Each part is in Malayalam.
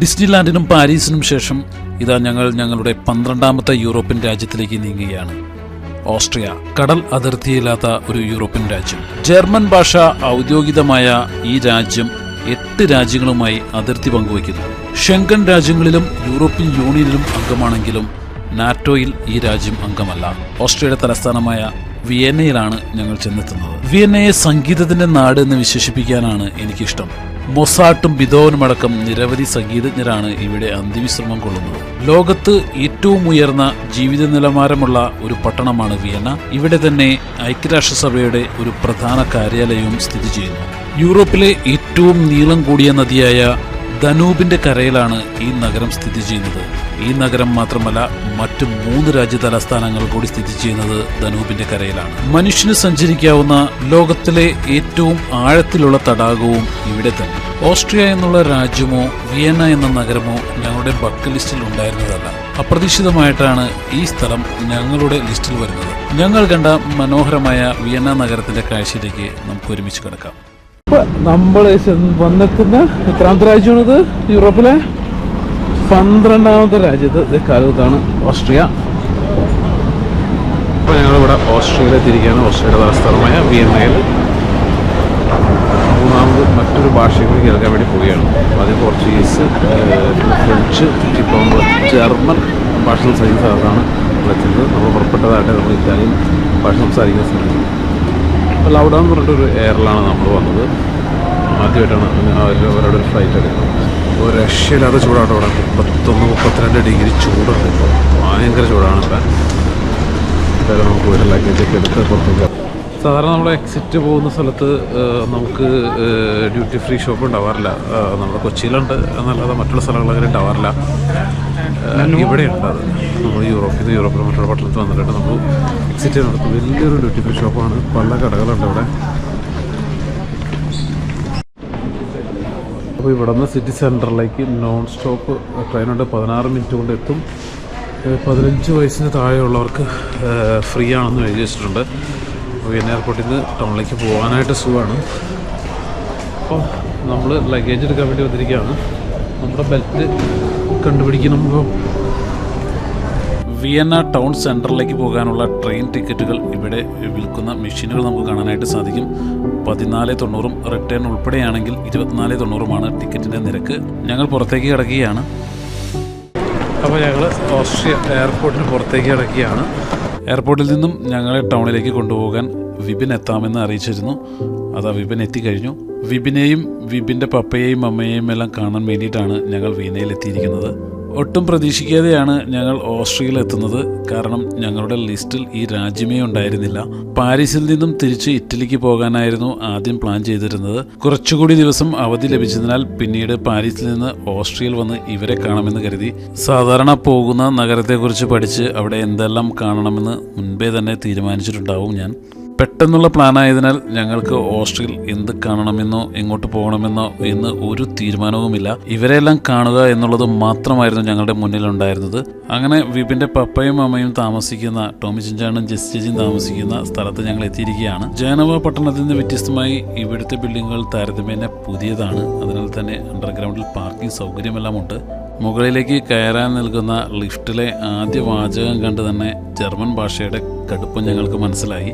ഡിസ്നിലാൻഡിനും പാരീസിനും ശേഷം ഇതാ ഞങ്ങൾ ഞങ്ങളുടെ പന്ത്രണ്ടാമത്തെ യൂറോപ്യൻ രാജ്യത്തിലേക്ക് നീങ്ങുകയാണ്. ഓസ്ട്രിയ കടൽ അതിർത്തിയില്ലാത്ത ഒരു യൂറോപ്യൻ രാജ്യം. ജർമ്മൻ ഭാഷ ഔദ്യോഗികമായ ഈ രാജ്യം എട്ട് രാജ്യങ്ങളുമായി അതിർത്തി പങ്കുവയ്ക്കുന്നു. ഷെങ്കൻ രാജ്യങ്ങളിലും യൂറോപ്യൻ യൂണിയനിലും അംഗമാണെങ്കിലും നാറ്റോയിൽ ഈ രാജ്യം അംഗമല്ല. ഓസ്ട്രിയയുടെ തലസ്ഥാനമായ വിയന്നയിലാണ് ഞങ്ങൾ ചെന്നെത്തുന്നത്. വിയന്നയെ സംഗീതത്തിന്റെ നാട് എന്ന് വിശേഷിപ്പിക്കാനാണ് എനിക്കിഷ്ടം. മൊസാട്ടും ബിദോവനും അടക്കം നിരവധി സംഗീതജ്ഞരാണ് ഇവിടെ അന്ത്യവിശ്രമം കൊള്ളുന്നത്. ലോകത്ത് ഏറ്റവും ഉയർന്ന ജീവിത നിലവാരമുള്ള ഒരു പട്ടണമാണ് വിയന്ന. ഇവിടെ തന്നെ ഐക്യരാഷ്ട്രസഭയുടെ ഒരു പ്രധാന കാര്യാലയവും സ്ഥിതി ചെയ്യുന്നു. യൂറോപ്പിലെ ഏറ്റവും നീളം കൂടിയ നദിയായ ധനൂബിന്റെ കരയിലാണ് ഈ നഗരം സ്ഥിതി ചെയ്യുന്നത്. ഈ നഗരം മാത്രമല്ല മറ്റ് മൂന്ന് രാജ്യ തലസ്ഥാനങ്ങൾ കൂടി സ്ഥിതി ചെയ്യുന്നത് ധനൂബിന്റെ കരയിലാണ്. മനുഷ്യന് സഞ്ചരിക്കാവുന്ന ലോകത്തിലെ ഏറ്റവും ആഴത്തിലുള്ള തടാകവും ഇവിടെ തന്നെ. ഓസ്ട്രിയ എന്നുള്ള രാജ്യമോ വിയന്ന എന്ന നഗരമോ ഞങ്ങളുടെ ബക്ക് ലിസ്റ്റിൽ ഉണ്ടായിരുന്നതല്ല. അപ്രതീക്ഷിതമായിട്ടാണ് ഈ സ്ഥലം ഞങ്ങളുടെ ലിസ്റ്റിൽ വരുന്നത്. ഞങ്ങൾ കണ്ട മനോഹരമായ വിയന്ന നഗരത്തിന്റെ കാഴ്ചയിലേക്ക് നമുക്ക് ഒരുമിച്ച് കിടക്കാം. ഇപ്പൊ നമ്മൾ വന്നെത്തുന്ന എത്രാമത്തെ രാജ്യമാണിത്? യൂറോപ്പിലെ? പന്ത്രണ്ടാമത്തെ രാജ്യത്ത് കാലത്താണ് ഓസ്ട്രിയ. ഇപ്പം ഞങ്ങളിവിടെ ഓസ്ട്രിയയിലെത്തിയിരിക്കുകയാണ്. ഓസ്ട്രിയയുടെ തലസ്ഥാനമായ വിയന്നയിൽ. മൂന്നാമത് മറ്റൊരു ഭാഷയും കൂടി കേൾക്കാൻ വേണ്ടി പോവുകയാണ്. ആദ്യം പോർച്ചുഗീസ് ഫ്രഞ്ച് ഇപ്പോൾ നമ്മൾ ജർമ്മൻ ഭാഷ സംസാരിക്കുന്ന സ്ഥലത്താണ് വിളിച്ചത് നമ്മൾ പുറപ്പെട്ടതായിട്ട് നമ്മൾ ഇറ്റാലിയൻ ഭാഷ സംസാരിക്കുന്ന സ്ഥലത്ത്. ലൗഡൗൺ എന്ന് പറഞ്ഞിട്ടൊരു എയറിലാണ് നമ്മൾ വന്നത്. ആദ്യമായിട്ടാണ് അവരുടെ ഒരു ഫ്ലൈറ്റ് എടുക്കുന്നത് ഒരു രക്ഷയില്ലാത്ത ചൂടാണ് ഇവിടെ. മുപ്പത്തൊന്ന് മുപ്പത്തിരണ്ട് ഡിഗ്രി ചൂടുണ്ട് ഭയങ്കര ചൂടാണ് ഇപ്പം. നമുക്ക് ഒരു ലഗേജൊക്കെ എടുത്ത് പുറത്തേക്ക്. സാധാരണ നമ്മൾ എക്സിറ്റ് പോകുന്ന സ്ഥലത്ത് നമുക്ക് ഡ്യൂട്ടി ഫ്രീ ഷോപ്പ് ഉണ്ടാവാറില്ല. നമ്മൾ നമ്മുടെ കൊച്ചിയിലുണ്ട് എന്നല്ലാതെ മറ്റുള്ള സ്ഥലങ്ങളങ്ങനെ ഉണ്ടാവാറില്ല. ഇവിടെ ഉണ്ട് അത്. നമ്മൾ യൂറോപ്പിൽ നിന്ന് യൂറോപ്പിൽ മറ്റുള്ള പട്ടണത്തിൽ വന്നിട്ട് നമ്മൾ എക്സിറ്റ് നടത്തും വലിയൊരു ഡ്യൂട്ടി ഫ്രീ ഷോപ്പാണ് പല കടകളുണ്ട് ഇവിടെ. അപ്പോൾ ഇവിടെ നിന്ന് സിറ്റി സെന്ററിലേക്ക് നോൺ സ്റ്റോപ്പ് ട്രെയിനുണ്ട് പതിനാറ് മിനിറ്റ് കൊണ്ട് എത്തും. പതിനഞ്ച് വയസ്സിന് താഴെയുള്ളവർക്ക് ഫ്രീ ആണെന്ന് എഴുതി വെച്ചിട്ടുണ്ട്. വിയന്ന എയർപോർട്ടിൽ നിന്ന് ടൗണിലേക്ക് പോകാനായിട്ട് സുഖമാണ്. അപ്പോൾ നമ്മൾ ലഗേജ് എടുക്കാൻ വേണ്ടി വന്നിരിക്കുകയാണ്. നമ്മുടെ ബെൽറ്റ് കണ്ടുപിടിക്കണം ഇപ്പോൾ വിയന്ന ടൗൺ സെന്ററിലേക്ക് പോകാനുള്ള ട്രെയിൻ ടിക്കറ്റുകൾ ഇവിടെ വിൽക്കുന്ന മെഷീനുകൾ നമുക്ക് കാണാനായിട്ട് സാധിക്കും. പതിനാല് തൊണ്ണൂറും റിട്ടേൺ ഉൾപ്പെടെയാണെങ്കിൽ ഇരുപത്തിനാല് തൊണ്ണൂറുമാണ് ടിക്കറ്റിന്റെ നിരക്ക്. ഞങ്ങൾ പുറത്തേക്ക് കിടക്കുകയാണ്. അപ്പോൾ ഞങ്ങൾ ഓസ്ട്രിയ എയർപോർട്ടിന് പുറത്തേക്ക് കിടക്കുകയാണ്. എയർപോർട്ടിൽ നിന്നും ഞങ്ങളെ ടൗണിലേക്ക് കൊണ്ടുപോകാൻ വിപിൻ എത്താമെന്ന് അറിയിച്ചിരുന്നു. അതാ വിപിൻ എത്തിക്കഴിഞ്ഞു. വിപിനെയും വിപിന്റെ പപ്പയെയും അമ്മയെയും എല്ലാം കാണാൻ വേണ്ടിയിട്ടാണ് ഞങ്ങൾ വീണയിൽ എത്തിയിരിക്കുന്നത്. ഒട്ടും പ്രതീക്ഷിക്കാതെയാണ് ഞങ്ങൾ ഓസ്ട്രിയയിൽ എത്തുന്നത് കാരണം ഞങ്ങളുടെ ലിസ്റ്റിൽ ഈ രാജ്യമേ ഉണ്ടായിരുന്നില്ല. പാരീസിൽ നിന്നും തിരിച്ച് ഇറ്റലിക്ക് പോകാനായിരുന്നു ആദ്യം പ്ലാൻ ചെയ്തിരുന്നത്. കുറച്ചുകൂടി ദിവസം അവധി ലഭിച്ചതിനാൽ പിന്നീട് പാരീസിൽ നിന്ന് ഓസ്ട്രിയയിൽ വന്ന് ഇവരെ കാണാമെന്ന് കരുതി. സാധാരണ പോകുന്ന നഗരത്തെക്കുറിച്ച് പഠിച്ച് അവിടെ എന്തെല്ലാം കാണണമെന്ന് മുൻപേ തന്നെ തീരുമാനിച്ചിട്ടുണ്ടാവും ഞാൻ. പെട്ടെന്നുള്ള പ്ലാനായതിനാൽ ഞങ്ങൾക്ക് ഓസ്ട്രിയയിൽ എന്ത് കാണണമെന്നോ എങ്ങോട്ട് പോകണമെന്നോ എന്ന് ഒരു തീരുമാനവുമില്ല. ഇവരെല്ലാം കാണുക എന്നുള്ളത് മാത്രമായിരുന്നു ഞങ്ങളുടെ മുന്നിലുണ്ടായിരുന്നത്. അങ്ങനെ വിപിന്റെ പപ്പയും അമ്മയും താമസിക്കുന്ന ടോമി ചിഞ്ചാണും ജെസ് താമസിക്കുന്ന സ്ഥലത്ത് ഞങ്ങൾ എത്തിയിരിക്കുകയാണ്. ജാനവ പട്ടണത്തിൽ നിന്ന് വ്യത്യസ്തമായി ഇവിടുത്തെ ബിൽഡിങ്ങുകൾ താരതമ്യേന പുതിയതാണ്. അതിനാൽ തന്നെ അണ്ടർഗ്രൗണ്ടിൽ പാർക്കിംഗ് സൗകര്യമെല്ലാം ഉണ്ട്. മുകളിലേക്ക് കയറാൻ നൽകുന്ന ലിഫ്റ്റിലെ ആദ്യ വാചകം കണ്ട് തന്നെ ജർമ്മൻ ഭാഷയുടെ കടുപ്പം ഞങ്ങൾക്ക് മനസ്സിലായി.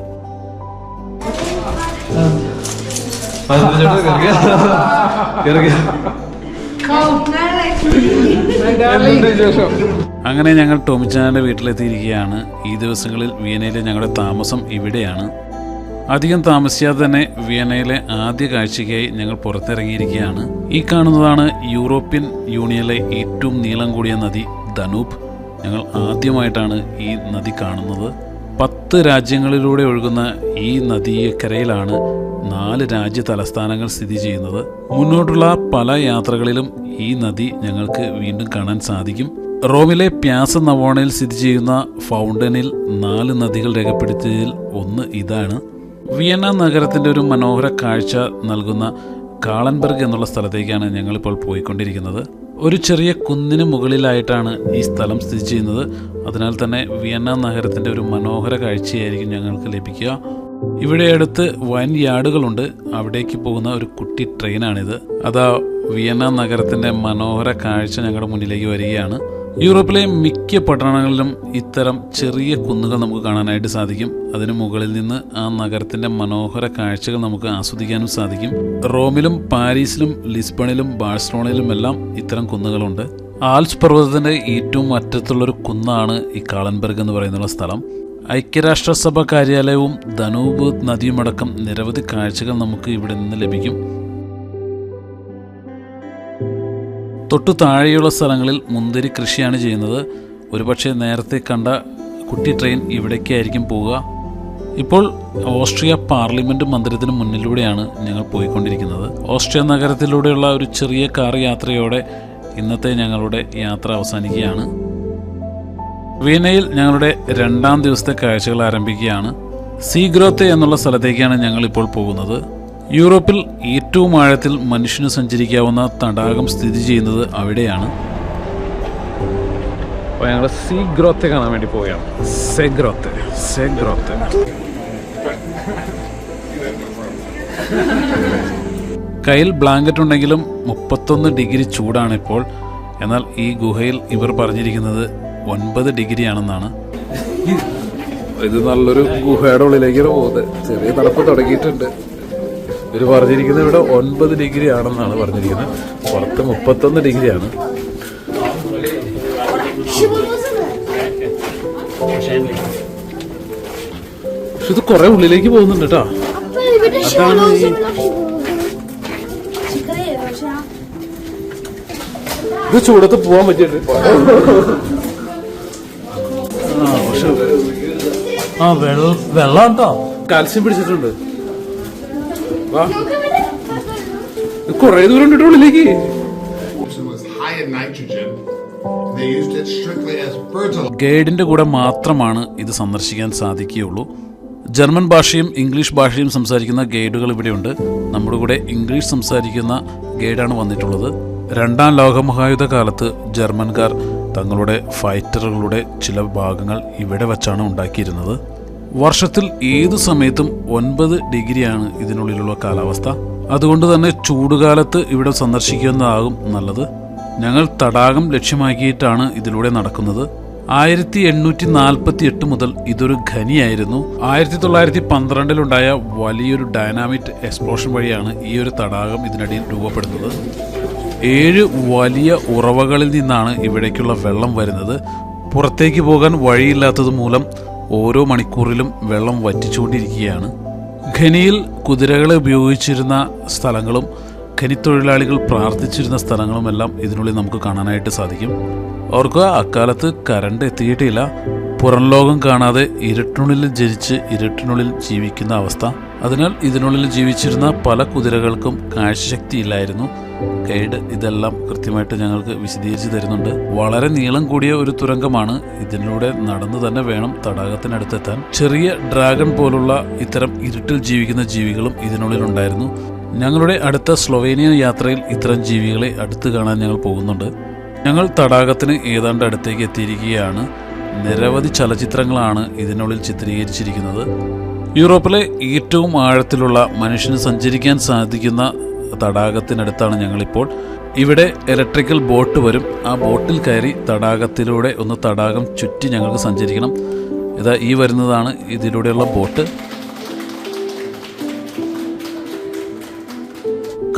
അങ്ങനെ ഞങ്ങൾ ടോമിച്ചാന്റെ വീട്ടിലെത്തിയിരിക്കുകയാണ്. ഈ ദിവസങ്ങളിൽ വിയനയിലെ ഞങ്ങളുടെ താമസം ഇവിടെയാണ്. അധികം താമസിയാതെ തന്നെ വിയനയിലെ ആദ്യ കാഴ്ചയ്ക്കായി ഞങ്ങൾ പുറത്തിറങ്ങിയിരിക്കുകയാണ്. ഈ കാണുന്നതാണ് യൂറോപ്യൻ യൂണിയനിലെ ഏറ്റവും നീളം കൂടിയ നദി ധനൂപ് ഞങ്ങൾ ആദ്യമായിട്ടാണ് ഈ നദി കാണുന്നത്. പത്ത് രാജ്യങ്ങളിലൂടെ ഒഴുകുന്ന ഈ നദീക്കരയിലാണ് നാല് രാജ്യ തലസ്ഥാനങ്ങൾ സ്ഥിതി ചെയ്യുന്നത്. മുന്നോട്ടുള്ള പല യാത്രകളിലും ഈ നദി ഞങ്ങൾക്ക് വീണ്ടും കാണാൻ സാധിക്കും. റോമിലെ പ്യാസ നവോണയിൽ സ്ഥിതി ചെയ്യുന്ന ഫൗണ്ടനിൽ നാല് നദികൾ രേഖപ്പെടുത്തിയതിൽ ഒന്ന് ഇതാണ്. വിയന്ന നഗരത്തിന്റെ ഒരു മനോഹര കാഴ്ച നൽകുന്ന കാളൻബർഗ് എന്നുള്ള സ്ഥലത്തേക്കാണ് ഞങ്ങളിപ്പോൾ പോയിക്കൊണ്ടിരിക്കുന്നത്. ഒരു ചെറിയ കുന്നിന് മുകളിലായിട്ടാണ് ഈ സ്ഥലം സ്ഥിതി ചെയ്യുന്നത്. അതിനാൽ തന്നെ വിയന്ന നഗരത്തിന്റെ ഒരു മനോഹര കാഴ്ചയായിരിക്കും ഞങ്ങൾക്ക് ലഭിക്കുക. ഇവിടെ അടുത്ത് വൻ യാർഡുകളുണ്ട്. അവിടേക്ക് പോകുന്ന ഒരു കുട്ടി ട്രെയിനാണിത്. അതാ വിയന്ന നഗരത്തിന്റെ മനോഹര കാഴ്ച ഞങ്ങളുടെ മുന്നിലേക്ക് വരികയാണ്. യൂറോപ്പിലെ മിക്ക പട്ടണങ്ങളിലും ഇത്തരം ചെറിയ കുന്നുകൾ നമുക്ക് കാണാനായിട്ട് സാധിക്കും. അതിന് മുകളിൽ നിന്ന് ആ നഗരത്തിന്റെ മനോഹര കാഴ്ചകൾ നമുക്ക് ആസ്വദിക്കാനും സാധിക്കും. റോമിലും പാരീസിലും ലിസ്ബണിലും ബാഴ്സലോണയിലും എല്ലാം ഇത്തരം കുന്നുകളുണ്ട്. ആൽസ് പർവതത്തിന്റെ ഏറ്റവും അറ്റത്തുള്ളൊരു കുന്നാണ് ഈ കാളൻബർഗ് എന്ന് പറയുന്ന സ്ഥലം. ഐക്യരാഷ്ട്രസഭ കാര്യാലയവും ധനൂബ് നദിയുമടക്കം നിരവധി കാഴ്ചകൾ നമുക്ക് ഇവിടെ നിന്ന് ലഭിക്കും. തൊട്ടു താഴെയുള്ള സ്ഥലങ്ങളിൽ മുന്തിരി കൃഷിയാണ് ചെയ്യുന്നത്. ഒരുപക്ഷെ നേരത്തെ കണ്ട കുട്ടി ട്രെയിൻ ഇവിടേക്കായിരിക്കും പോവുക. ഇപ്പോൾ ഓസ്ട്രിയ പാർലമെന്റ് മന്ദിരത്തിന് മുന്നിലൂടെയാണ് ഞങ്ങൾ പോയിക്കൊണ്ടിരിക്കുന്നത്. ഓസ്ട്രിയ നഗരത്തിലൂടെയുള്ള ഒരു ചെറിയ കാർ യാത്രയോടെ ഇന്നത്തെ ഞങ്ങളുടെ യാത്ര അവസാനിക്കുകയാണ്. വീനയിൽ ഞങ്ങളുടെ രണ്ടാം ദിവസത്തെ കാഴ്ചകൾ ആരംഭിക്കുകയാണ്. സീഗ്രോത്ത് എന്നുള്ള സ്ഥലത്തേക്കാണ് ഞങ്ങൾ ഇപ്പോൾ പോകുന്നത്. യൂറോപ്പിൽ ഏറ്റവും ആഴത്തിൽ മനുഷ്യന് സഞ്ചരിക്കാവുന്ന തടാകം സ്ഥിതി ചെയ്യുന്നത് അവിടെയാണ്. അപ്പോൾ ഞങ്ങൾ സീ ഗ്രോത്തെ കാണാൻ വേണ്ടി പോവുകയാണ്. സെഗ്രോത്തെ സെഗ്രോത്തെ കയ്യിൽ ബ്ലാങ്കറ്റ് ഉണ്ടെങ്കിലും മുപ്പത്തൊന്ന് ഡിഗ്രി ചൂടാണ് ഇപ്പോൾ. എന്നാൽ ഈ ഗുഹയിൽ ഇവർ പറഞ്ഞിരിക്കുന്നത് ഒൻപത് ഡിഗ്രി ആണെന്നാണ് ഇത് നല്ലൊരു ഗുഹയുടെ ഉള്ളിലേക്ക് പോകുന്നത്. ചെറിയ തണുപ്പ് തുടങ്ങിയിട്ടുണ്ട്. ഇവർ പറഞ്ഞിരിക്കുന്നത് ഇവിടെ ഒൻപത് ഡിഗ്രി ആണെന്നാണ് പറഞ്ഞിരിക്കുന്നത്. പുറത്ത് മുപ്പത്തൊന്ന് ഡിഗ്രിയാണ്. പക്ഷെ ഇത് കുറെ ഉള്ളിലേക്ക് പോകുന്നുണ്ട് കേട്ടോ. അതാണ് ഇത് ചൂടത്ത് പോവാൻ പറ്റിയിട്ട് ആ വെള്ളം വെള്ളം കേട്ടോ കാൽസ്യം പിടിച്ചിട്ടുണ്ട്. കുറെ ദൂരം ഉണ്ട് ഉള്ളിലേക്ക്. ഗൈഡിന്റെ കൂടെ മാത്രമാണ് ഇത് സന്ദർശിക്കാൻ സാധിക്കുകയുള്ളൂ. ജർമ്മൻ ഭാഷയും ഇംഗ്ലീഷ് ഭാഷയും സംസാരിക്കുന്ന ഗൈഡുകൾ ഇവിടെയുണ്ട്. നമ്മുടെ കൂടെ ഇംഗ്ലീഷ് സംസാരിക്കുന്ന ഗൈഡാണ് വന്നിട്ടുള്ളത്. രണ്ടാം ലോകമഹായുദ്ധ കാലത്ത് ജർമ്മൻകാർ തങ്ങളുടെ ഫൈറ്ററുകളുടെ ചില ഭാഗങ്ങൾ ഇവിടെ വച്ചാണ് ഉണ്ടാക്കിയിരുന്നത്. വർഷത്തിൽ ഏതു സമയത്തും ഒൻപത് ഡിഗ്രിയാണ് ഇതിനുള്ളിലുള്ള കാലാവസ്ഥ. അതുകൊണ്ട് തന്നെ ചൂടുകാലത്ത് ഇവിടെ സന്ദർശിക്കുന്നതാകും നല്ലത്. ഞങ്ങൾ തടാകം ലക്ഷ്യമാക്കിയിട്ടാണ് ഇതിലൂടെ നടക്കുന്നത്. ആയിരത്തി എണ്ണൂറ്റി നാൽപ്പത്തി എട്ട് മുതൽ ഇതൊരു ഖനിയായിരുന്നു. ആയിരത്തി തൊള്ളായിരത്തി പന്ത്രണ്ടിലുണ്ടായ വലിയൊരു ഡൈനാമിക് എക്സ്പ്ലോഷൻ വഴിയാണ് ഈ ഒരു തടാകം ഇതിനിടയിൽ രൂപപ്പെടുന്നത്. ഏഴ് വലിയ ഉറവകളിൽ നിന്നാണ് ഇവിടേക്കുള്ള വെള്ളം വരുന്നത്. പുറത്തേക്ക് പോകാൻ വഴിയില്ലാത്തത് മൂലം ഓരോ മണിക്കൂറിലും വെള്ളം വറ്റിച്ചുകൊണ്ടിരിക്കുകയാണ്. ഖനിയിൽ കുതിരകളെ ഉപയോഗിച്ചിരുന്ന സ്ഥലങ്ങളും ഖനിത്തൊഴിലാളികൾ പ്രാർത്ഥിച്ചിരുന്ന സ്ഥലങ്ങളുമെല്ലാം ഇതിനുള്ളിൽ നമുക്ക് കാണാനായിട്ട് സാധിക്കും. ഓർക്കുക അക്കാലത്ത് കരണ്ട് എത്തിയിട്ടില്ല. പുറം ലോകം കാണാതെ ഇരുട്ടിനുള്ളിൽ ജനിച്ച് ഇരുട്ടിനുള്ളിൽ ജീവിക്കുന്ന അവസ്ഥ. അതിനാൽ ഇതിനുള്ളിൽ ജീവിച്ചിരുന്ന പല കുതിരകൾക്കും കാഴ്ചശക്തി ഇല്ലായിരുന്നു. ഗൈഡ് ഇതെല്ലാം കൃത്യമായിട്ട് ഞങ്ങൾക്ക് വിശദീകരിച്ച് തരുന്നുണ്ട്. വളരെ നീളം കൂടിയ ഒരു തുരങ്കമാണ് ഇതിലൂടെ നടന്നു തന്നെ വേണം തടാകത്തിനടുത്തെത്താൻ. ചെറിയ ഡ്രാഗൺ പോലുള്ള ഇത്തരം ഇരുട്ടിൽ ജീവിക്കുന്ന ജീവികളും ഇതിനുള്ളിൽ ഉണ്ടായിരുന്നു. ഞങ്ങളുടെ അടുത്ത സ്ലൊവേനിയൻ യാത്രയിൽ ഇത്തരം ജീവികളെ അടുത്ത് കാണാൻ ഞങ്ങൾ പോകുന്നുണ്ട്. ഞങ്ങൾ തടാകത്തിന് ഏതാണ്ട് അടുത്തേക്ക് എത്തിയിരിക്കുകയാണ്. നിരവധി ചലച്ചിത്രങ്ങളാണ് ഇതിനുള്ളിൽ ചിത്രീകരിച്ചിരിക്കുന്നത്. യൂറോപ്പിലെ ഏറ്റവും ആഴത്തിലുള്ള മനുഷ്യന് സഞ്ചരിക്കാൻ സാധിക്കുന്ന തടാകത്തിനടുത്താണ് ഞങ്ങളിപ്പോൾ. ഇവിടെ ഇലക്ട്രിക്കൽ ബോട്ട് വരും. ആ ബോട്ടിൽ കയറി തടാകത്തിലൂടെ ഒന്ന് തടാകം ചുറ്റി ഞങ്ങൾക്ക് സഞ്ചരിക്കണം. ഇതാ ഈ വരുന്നതാണ് ഇതിലൂടെയുള്ള ബോട്ട്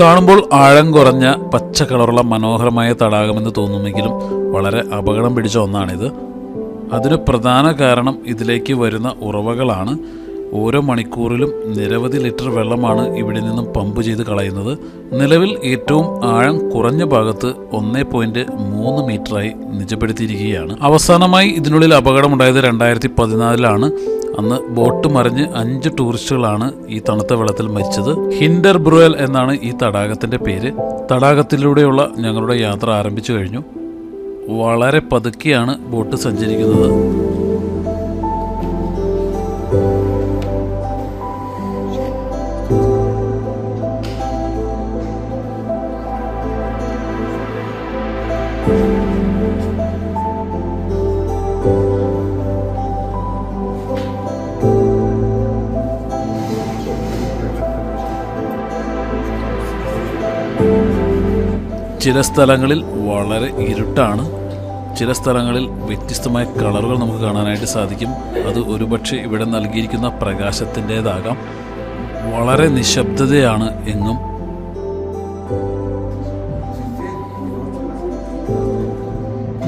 കാണുമ്പോൾ ആഴം കുറഞ്ഞ പച്ച കളറുള്ള മനോഹരമായ തടാകമെന്ന് തോന്നുമെങ്കിലും വളരെ അപകടം പിടിച്ച ഒന്നാണിത്. അതിന് പ്രധാന കാരണം ഇതിലേക്ക് വരുന്ന ഉറവകളാണ്. ഓരോ മണിക്കൂറിലും നിരവധി ലിറ്റർ വെള്ളമാണ് ഇവിടെ നിന്നും പമ്പ് ചെയ്ത് കളയുന്നത്. നിലവിൽ ഏറ്റവും ആഴം കുറഞ്ഞ ഭാഗത്ത് ഒന്നേ പോയിന്റ് മൂന്ന് മീറ്ററായി നിജപ്പെടുത്തിയിരിക്കുകയാണ്. അവസാനമായി ഇതിനുള്ളിൽ അപകടമുണ്ടായത് രണ്ടായിരത്തി പതിനാലിലാണ് അന്ന് ബോട്ട് മറിഞ്ഞ് അഞ്ച് ടൂറിസ്റ്റുകളാണ് ഈ തണുത്ത വെള്ളത്തിൽ മരിച്ചത്. ഹിൻഡർ ബ്രുവൽ എന്നാണ് ഈ തടാകത്തിന്റെ പേര്. തടാകത്തിലൂടെയുള്ള ഞങ്ങളുടെ യാത്ര ആരംഭിച്ചു കഴിഞ്ഞു. വളരെ പതുക്കെയാണ് ബോട്ട് സഞ്ചരിക്കുന്നത്. ചില സ്ഥലങ്ങളിൽ വളരെ ഇരുട്ടാണ്. ചില സ്ഥലങ്ങളിൽ വ്യത്യസ്തമായ കളറുകൾ നമുക്ക് കാണാനായിട്ട് സാധിക്കും. അത് ഒരുപക്ഷെ ഇവിടെ നൽകിയിരിക്കുന്ന പ്രകാശത്തിന്റേതാകാം. വളരെ നിശബ്ദതയാണ് എങ്ങും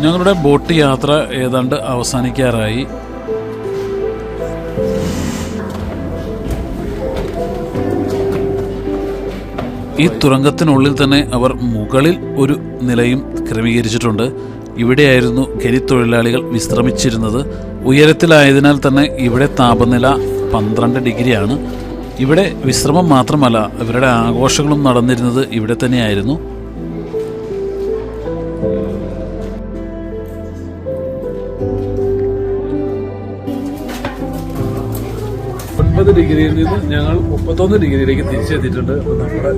ഞങ്ങളുടെ ബോട്ട് യാത്ര ഏതാണ്ട് അവസാനിക്കാറായി. ഈ തുരങ്കത്തിനുള്ളിൽ തന്നെ അവർ മുകളിൽ ഒരു നിലയും ക്രമീകരിച്ചിട്ടുണ്ട്. ഇവിടെയായിരുന്നു ഖനിത്തൊഴിലാളികൾ വിശ്രമിച്ചിരുന്നത്. ഉയരത്തിലായതിനാൽ തന്നെ ഇവിടെ താപനില പന്ത്രണ്ട് ഡിഗ്രിയാണ്. ഇവിടെ വിശ്രമം മാത്രമല്ല ഇവരുടെ ആഘോഷങ്ങളും നടന്നിരുന്നത് ഇവിടെ തന്നെയായിരുന്നു. ഒൻപത് ഡിഗ്രിയിൽ നിന്ന് ഞങ്ങൾ മുപ്പത്തൊന്ന് ഡിഗ്രിയിലേക്ക് തിരിച്ചെത്തിയിട്ടുണ്ട്. അപ്പോൾ നമ്മുടെ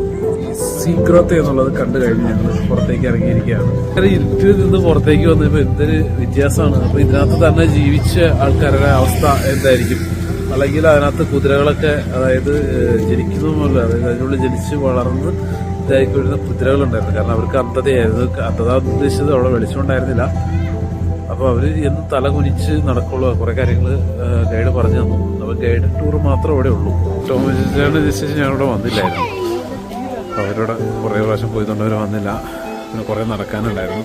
സീക്രത്ത് എന്നുള്ളത് കണ്ടു കഴിഞ്ഞ് ഞങ്ങൾ പുറത്തേക്ക് ഇറങ്ങിയിരിക്കുകയാണ്. അങ്ങനെ ഇരുട്ടിൽ നിന്ന് പുറത്തേക്ക് വന്നപ്പോൾ എന്തൊരു വ്യത്യാസമാണ്. അപ്പോൾ ഇതിനകത്ത് തന്നെ ജീവിച്ച ആൾക്കാരുടെ അവസ്ഥ എന്തായിരിക്കും? അല്ലെങ്കിൽ അതിനകത്ത് കുതിരകളൊക്കെ അതായത് ജനിക്കുന്നതുമല്ല അതായത് അതിനുള്ളിൽ ജനിച്ച് വളർന്ന് ഇതായിക്കൊണ്ടിരുന്ന കുതിരകളുണ്ടായിരുന്നു. കാരണം അവർക്ക് അന്ധതയായിരുന്നു. അന്ധത ഉദ്ദേശിച്ചത് അവിടെ വെളിച്ചമുണ്ടായിരുന്നില്ല അപ്പോൾ അവർ എന്ന് തല കുനിച്ച് നടക്കുള്ളൂ കുറേ കാര്യങ്ങൾ ഗൈഡ് പറഞ്ഞു തന്നു. അപ്പോൾ ഗൈഡ് ടൂർ മാത്രമേ അവിടെ ഉള്ളൂ. ടോമിച്ചാണ് ഞാൻ ഞങ്ങളിവിടെ വന്നില്ലായിരുന്നു. അപ്പോൾ അവരോട് കുറേ പ്രാവശ്യം പോയതുകൊണ്ട് അവർ വന്നില്ല. പിന്നെ കുറേ നടക്കാനുണ്ടായിരുന്നു.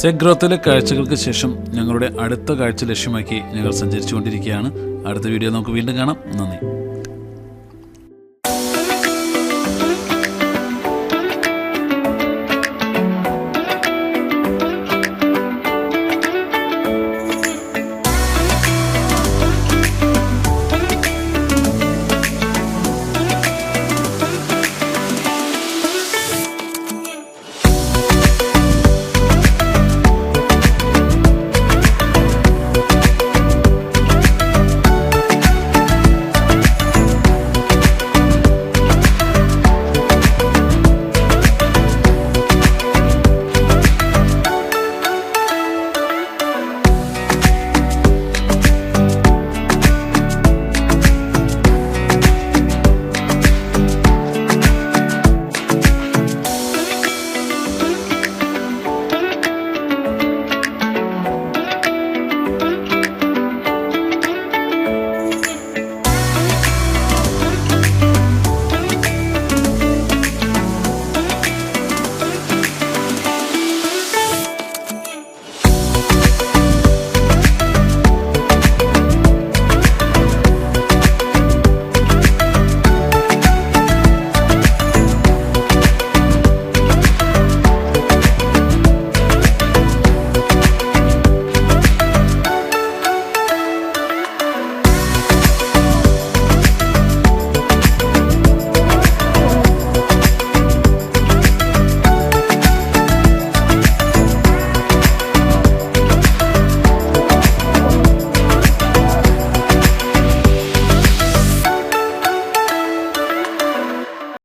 സെഗ്രോത്തിലെ കാഴ്ചകൾക്ക് ശേഷം ഞങ്ങളുടെ അടുത്ത കാഴ്ച ലക്ഷ്യമാക്കി ഞങ്ങൾ സഞ്ചരിച്ചുകൊണ്ടിരിക്കുകയാണ്. അടുത്ത വീഡിയോ നമുക്ക് വീണ്ടും കാണാം. നന്ദി.